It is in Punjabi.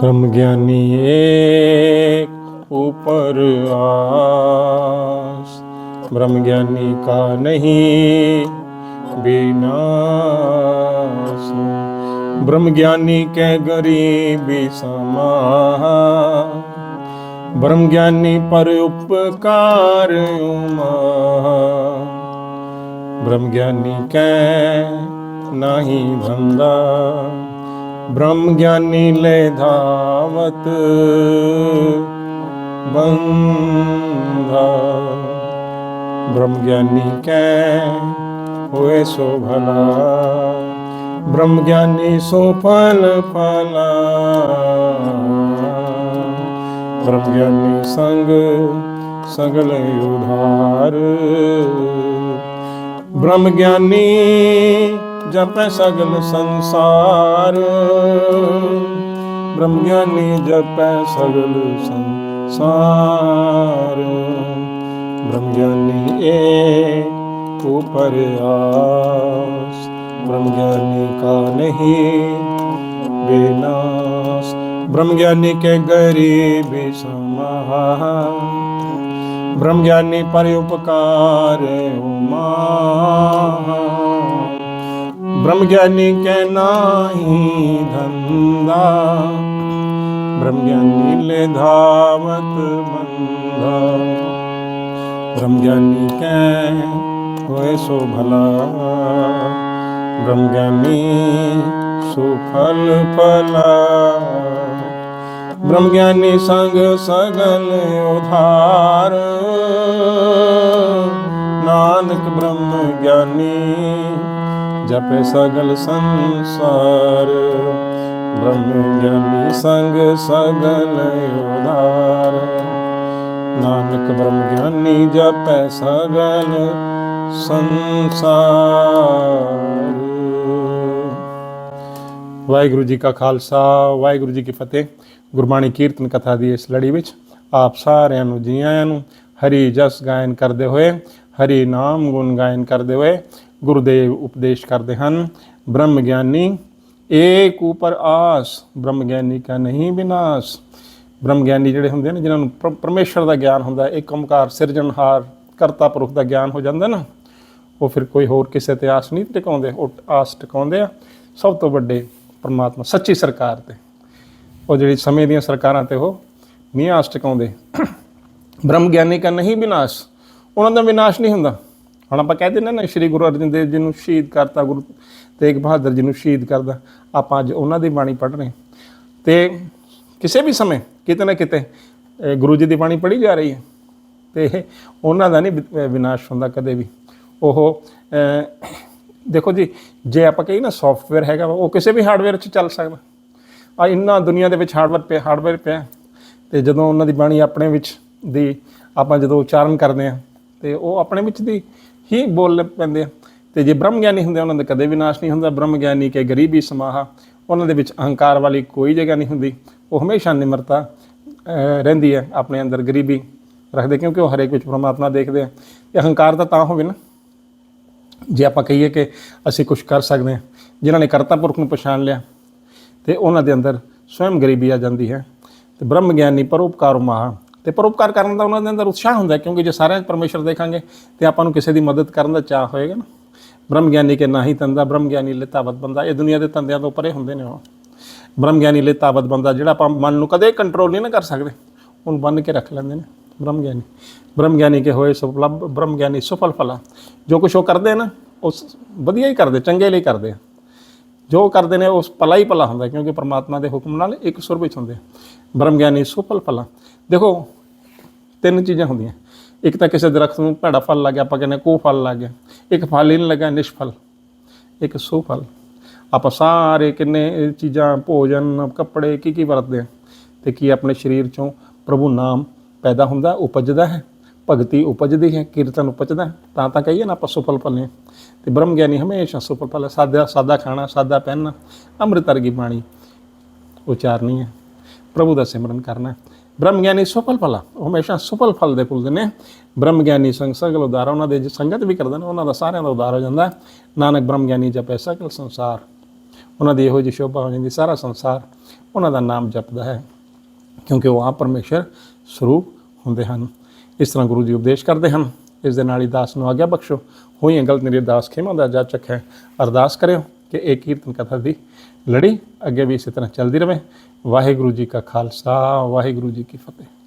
ब्रह्म ज्ञानी एक ऊपर आस ब्रह्म ज्ञानी का नहीं विनाश ब्रह्म ज्ञानी के गरीबी समा ब्रह्म ज्ञानी पर उपकार उमा ब्रह्म ज्ञानी के नाही धंधा ਬ੍ਰਹਮ ਗਿਆਨੀ ਲੈ ਧਾਵਤ ਬੰਧਾ। ਬ੍ਰਹਮ ਗਿਆਨੀ ਕੈ ਹੋਏ ਸੋ ਭਲਾ। ਬ੍ਰਹਮ ਗਿਆਨੀ ਸੋ ਫਲ ਪਾਲਾ। ਬ੍ਰਹਮ ਗਿਆਨੀ ਸੰਗ ਸਗਲ ਉਧਾਰ। ਬ੍ਰਹਮ ਗਿਆਨੀ ਜਪੈ ਸਗਲ ਸੰਸਾਰ। ब्रह्म ज्ञानी जप सगल संसार ब्रह्म ज्ञानी एक ऊपर आस ब्रह्म ज्ञानी का नहीं विनाश ब्रह्म ज्ञानी के गरीबी समाहा ब्रह्म ज्ञानी पर उपकार उमा ब्रह्म ज्ञानी के नाही धंधा ब्रह्म ज्ञानी ले धावत बंधा ब्रह्म ज्ञानी के होए सो भला। ब्रह्म ज्ञानी सुफल फला। ब्रह्म ज्ञानी संग सगल उधार। नानक ब्रह्म ज्ञानी जप सगल संसार। ਬ੍ਰਹਮ ਗਿਆਨੀ ਸੰਗ ਸਗਲ ਉਦਾਰ। ਨਾਨਕ ਬ੍ਰਹਮ ਗਿਆਨੀ ਜਪੈ ਸਗਲ ਸੰਸਾਰ। ਵਾਹਿਗੁਰੂ ਜੀ ਕਾ ਖਾਲਸਾ, ਵਾਹਿਗੁਰੂ ਜੀ ਕੀ ਫਤਿਹ। ਗੁਰਬਾਣੀ ਕੀਰਤਨ ਕਥਾ ਦੀ ਇਸ ਲੜੀ ਵਿੱਚ ਆਪ ਸਾਰਿਆਂ ਨੂੰ ਜੀ ਆਇਆਂ ਨੂੰ ਹਰੀ ਜਸ ਗਾਇਨ ਕਰਦੇ ਹੋਏ, ਹਰੀ ਨਾਮ ਗੁਣ ਗਾਇਨ ਕਰਦੇ ਹੋਏ ਗੁਰਦੇਵ ਉਪਦੇਸ਼ ਕਰਦੇ ਹਨ। ਬ੍ਰਹਮ ਗਿਆਨੀ ਏਕ ਉਪਰ ਆਸ ਬ੍ਰਹਮ ਗਿਆਨੀ ਕਾ ਨਹੀਂ ਵਿਨਾਸ਼ ਬ੍ਰਹਮ ਗਿਆਨੀ ਜਿਹੜੇ ਹੁੰਦੇ ਨੇ, ਜਿਨ੍ਹਾਂ ਨੂੰ ਪਰ- ਪਰਮੇਸ਼ਰ ਦਾ ਗਿਆਨ ਹੁੰਦਾ ਹੈ ਏਕ ਓਮਕਾਰ, ਸਿਰਜਣਹਾਰ, ਕਰਤਾ ਪੁਰਖ ਦਾ ਗਿਆਨ ਹੋ ਜਾਂਦਾ ਨਾ, ਉਹ ਫਿਰ ਕੋਈ ਹੋਰ ਕਿਸੇ ਤੇ ਆਸ ਨਹੀਂ ਟਿਕਾਉਂਦੇ, ਉਹ ਆਸ ਟਿਕਾਉਂਦੇ ਆ। ਸਭ ਤੋਂ ਵੱਡੇ ਪਰਮਾਤਮਾ, ਸੱਚੀ ਸਰਕਾਰ ਤੇ। ਉਹ ਜਿਹੜੀ ਸਮੇਂ ਦੀਆਂ ਸਰਕਾਰਾਂ ਤੇ ਉਹ ਨਹੀਂ ਆਸ ਟਿਕਾਉਂਦੇ। ਬ੍ਰਹਮ ਗਿਆਨੀ ਕਾ ਨਹੀਂ ਵਿਨਾਸ਼ ਉਹਨਾਂ ਦਾ ਵਿਨਾਸ਼ ਨਹੀਂ ਹੁੰਦਾ। ਹੁਣ ਆਪਾਂ ਕਹਿ ਦਿੰਦੇ ਨਾ ਸ਼੍ਰੀ ਗੁਰੂ ਅਰਜਨ ਦੇਵ ਜੀ ਨੂੰ ਸ਼ਹੀਦ ਕਰਤਾ ਗੁਰੂ ਤੇਗ ਬਹਾਦਰ ਜੀ ਨੂੰ ਸ਼ਹੀਦ ਕਰਦਾ ਆਪਾਂ ਅੱਜ ਉਹਨਾਂ ਦੀ ਬਾਣੀ ਪੜ੍ਹ ਰਹੇ ਤੇ ਕਿਸੇ ਵੀ ਸਮੇਂ ਕਿਤੇ ਨਾ ਕਿਤੇ ਗੁਰੂ ਜੀ ਦੀ ਬਾਣੀ ਪੜ੍ਹੀ ਜਾ ਰਹੀ ਹੈ ਤੇ ਇਹ ਉਹਨਾਂ ਦਾ ਨਹੀਂ ਵਿ- ਵਿਨਾਸ਼ ਹੁੰਦਾ ਕਦੇ ਵੀ। ਉਹ ਦੇਖੋ ਜੀ ਜੇ ਆਪਾਂ ਕਹੀ ਨਾ ਸੌਫਟਵੇਅਰ ਹੈਗਾ ਵਾ, ਉਹ ਕਿਸੇ ਵੀ ਹਾਰਡਵੇਅਰ 'ਚ ਚੱਲ ਸਕਦਾ। ਆ ਇੰਨਾ ਦੁਨੀਆ ਦੇ ਵਿੱਚ ਹਾਰਡਵੇਅਰ ਪਿਆ ਹਾਰਡਵੇਅਰ ਪਿਆ ਤੇ ਜਦੋਂ ਉਹਨਾਂ ਦੀ ਬਾਣੀ ਆਪਣੇ ਵਿੱਚ ਦੀ ਆਪਾਂ ਜਦੋਂ ਉਚਾਰਨ ਕਰਦੇ ਆ ਤੇ ਉਹ ਆਪਣੇ ਵਿੱਚ ਦੀ ਹੀ ਬੋਲ ਪੈਂਦੇ ਆ। ਤੇ ਜੇ ਬ੍ਰਹਮ ਗਿਆਨੀ ਹੁੰਦੇ ਆ, ਉਹਨਾਂ ਦਾ ਕਦੇ ਵਿਨਾਸ਼ ਨਹੀਂ ਹੁੰਦਾ। ਬ੍ਰਹਮ ਗਿਆਨੀ ਕੇ ਗਰੀਬੀ ਸਮਾਹਾ ਉਹਨਾਂ ਦੇ ਵਿੱਚ ਅਹੰਕਾਰ ਵਾਲੀ ਕੋਈ ਜਗ੍ਹਾ ਨਹੀਂ ਹੁੰਦੀ। ਉਹ ਹਮੇਸ਼ਾ ਨਿਮਰਤਾ ਰਹਿੰਦੀ ਹੈ ਆਪਣੇ ਅੰਦਰ ਗਰੀਬੀ ਰੱਖਦੇ ਕਿਉਂਕਿ ਉਹ ਹਰੇਕ ਵਿੱਚ ਪਰਮਾਤਮਾ ਦੇਖਦੇ ਆ। ਇਹ ਅਹੰਕਾਰ ਤਾਂ ਤਾਂ ਹੋਵੇ ਨਾ। ਜੇ ਆਪਾਂ ਕਹੀਏ ਕਿ ਅਸੀਂ ਕੁਝ ਕਰ ਸਕਦੇ ਹਾਂ ਜਿਨ੍ਹਾਂ ਨੇ ਕਰਤਾ ਪੁਰਖ ਨੂੰ ਪਛਾਣ ਲਿਆ ਤੇ ਉਹਨਾਂ ਦੇ ਅੰਦਰ ਸਵੈਮ ਗਰੀਬੀ ਆ ਜਾਂਦੀ ਹੈ। ਤੇ ਬ੍ਰਹਮ ਗਿਆਨੀ ਪਰਉਪਕਾਰ ਮਹਾ ਤੇ ਪਰਉਪਕਾਰ ਕਰਨ ਦਾ ਉਹਨਾਂ ਦੇ ਅੰਦਰ ਉਤਸ਼ਾਹ ਹੁੰਦਾ ਕਿਉਂਕਿ ਜੇ ਸਾਰਿਆਂ 'ਚ ਪਰਮੇਸ਼ਰ ਦੇਖਾਂਗੇ ਤੇ ਆਪਾਂ ਨੂੰ ਕਿਸੇ ਦੀ ਮਦਦ ਕਰਨ ਦਾ ਚਾਹ ਹੋਏਗਾ ਨਾ। ਬ੍ਰਹਮ ਗਿਆਨੀ ਕੇ ਨਾਹੀ ਤੰਦਾ, ਬ੍ਰਹਮ ਗਿਆਨੀ ਲਿਤਾਵਤ ਬੰਦਾ। ਇਹ ਦੁਨੀਆ ਦੇ ਤੰਦਿਆਂ ਤੋਂ ਪਰੇ ਹੁੰਦੇ ਨੇ ਉਹ। ਬ੍ਰਹਮ ਗਿਆਨੀ ਲਿਤਾਵਤ ਬੰਦਾ, ਜਿਹੜਾ ਆਪਾਂ ਮਨ ਨੂੰ ਕਦੇ ਕੰਟਰੋਲ ਨਹੀਂ ਨਾ ਕਰ ਸਕਦੇ, ਉਹਨੂੰ ਬੰਨ ਕੇ ਰੱਖ ਲੈਂਦੇ ਨੇ ਬ੍ਰਹਮ ਗਿਆਨੀ। ਬ੍ਰਹਮ ਗਿਆਨੀ ਕੇ ਹੋਏ ਸੁਪਲਬ, ਬ੍ਰਹਮ ਗਿਆਨੀ ਸਫਲ ਫਲਾ। ਜੋ ਕੁਛ ਉਹ ਕਰਦੇ ਨਾ, ਉਸ ਵਧੀਆ ਹੀ ਕਰਦੇ, ਚੰਗੇ ਲਈ ਕਰਦੇ ਆ। ਜੋ ਕਰਦੇ ਨੇ ਉਸ ਭਲਾ ਹੀ ਭਲਾ ਹੁੰਦਾ, ਕਿਉਂਕਿ ਪਰਮਾਤਮਾ ਦੇ ਹੁਕਮ ਨਾਲ ਇੱਕ ਸੁਰ ਵਿੱਚ ਹੁੰਦੇ ਆ। ਬ੍ਰਹਮ ਗਿਆਨੀ ਸੁਫਲ ਫਲਾ। ਦੇਖੋ, ਤਿੰਨ ਚੀਜ਼ਾਂ ਹੁੰਦੀਆਂ। ਇੱਕ ਤਾਂ ਕਿਸੇ ਦਰਖਤ ਨੂੰ ਭੈੜਾ ਫਲ ਲੱਗ ਗਿਆ, ਆਪਾਂ ਕਹਿੰਦੇ ਕੋ ਫਲ ਲੱਗ ਗਿਆ। ਇੱਕ ਫਲ ਹੀ ਨਹੀਂ ਲੱਗਾ, ਨਿਸ਼ਫਲ। ਇੱਕ ਸੁਫਲ। ਆਪਾਂ ਸਾਰੇ ਕਿੰਨੇ ਚੀਜ਼ਾਂ, ਭੋਜਨ, ਕੱਪੜੇ, ਕੀ ਕੀ ਵਰਤਦੇ ਆ ਤੇ ਕੀ ਆਪਣੇ ਸਰੀਰ ਚੋਂ ਪ੍ਰਭੂ ਨਾਮ ਪੈਦਾ ਹੁੰਦਾ, ਉਪਜਦਾ ਹੈ, ਭਗਤੀ ਉਪਜਦੀ ਹੈ, ਕੀਰਤਨ ਉਪਜਦਾ ਹੈ। ਤਾਂ ਤਾਂ ਕਹੀਏ ਨਾ ਆਪਾਂ ਸੁਫਲ ਫਲੇ ਤੇ ਬ੍ਰਹਮ ਗਿਆਨੀ ਹਮੇਸ਼ਾ ਸੁਫਲ ਫਲ ਸਾਦਾ ਸਾਦਾ ਖਾਣਾ, ਸਾਦਾ ਪਹਿਨਣਾ, ਅੰਮ੍ਰਿਤ ਵਰਗੀ ਬਾਣੀ ਉਚਾਰਨੀ ਹੈ। ਪ੍ਰਭੂ ਦਾ ਸਿਮਰਨ ਕਰਨਾ ਬ੍ਰਹਮ ਗਿਆਨੀ ਸੁਫਲ ਫਲਾ ਉਹ ਹਮੇਸ਼ਾ ਸੁਫਲ ਫਲ ਦੇ ਫੁੱਲਦੇ ਨੇ ਬ੍ਰਹਮ ਗਿਆਨੀ ਸੰਗ ਸਗਲ ਉਦਾਰ ਉਹਨਾਂ ਦੇ ਸੰਗਤ ਵੀ ਕਰਦੇ ਨੇ, ਉਹਨਾਂ ਦਾ ਸਾਰਿਆਂ ਦਾ ਉਦਾਰ ਹੋ ਜਾਂਦਾ ਨਾਨਕ ਬ੍ਰਹਮ ਗਿਆਨੀ ਜਪੈ ਸਕਲ ਸੰਸਾਰ। ਉਹਨਾਂ ਦੀ ਇਹੋ ਜਿਹੀ ਸ਼ੋਭਾ ਹੋ ਜਾਂਦੀ, ਸਾਰਾ ਸੰਸਾਰ ਉਹਨਾਂ ਦਾ ਨਾਮ ਜਪਦਾ ਹੈ, ਕਿਉਂਕਿ ਉਹ ਆਪ ਪਰਮੇਸ਼ਰ ਸਰੂਪ ਹੁੰਦੇ ਹਨ। ਇਸ ਤਰ੍ਹਾਂ ਗੁਰੂ ਜੀ ਉਪਦੇਸ਼ ਕਰਦੇ ਹਨ, ਇਸ ਦੇ ਨਾਲ ਹੀ ਦਾਸ ਨੂੰ ਆਗਿਆ ਬਖਸ਼ੋ। ਹੋਈਆਂ ਗਲਤ ਮੇਰੀ ਦਾਸ ਖੇਮਾ ਦਾ ਜਾਚਕ ਹੈ। ਅਰਦਾਸ ਕਰਿਓ। ਕਿ ਇਹ ਕੀਰਤਨ ਕਥਾ ਦੀ ਲੜੀ ਅੱਗੇ ਵੀ ਇਸੇ ਤਰ੍ਹਾਂ ਚੱਲਦੀ ਰਹੇ ਵਾਹਿਗੁਰੂ ਜੀ ਕਾ ਖਾਲਸਾ, ਵਾਹਿਗੁਰੂ ਜੀ ਕੀ ਫਤਿਹ।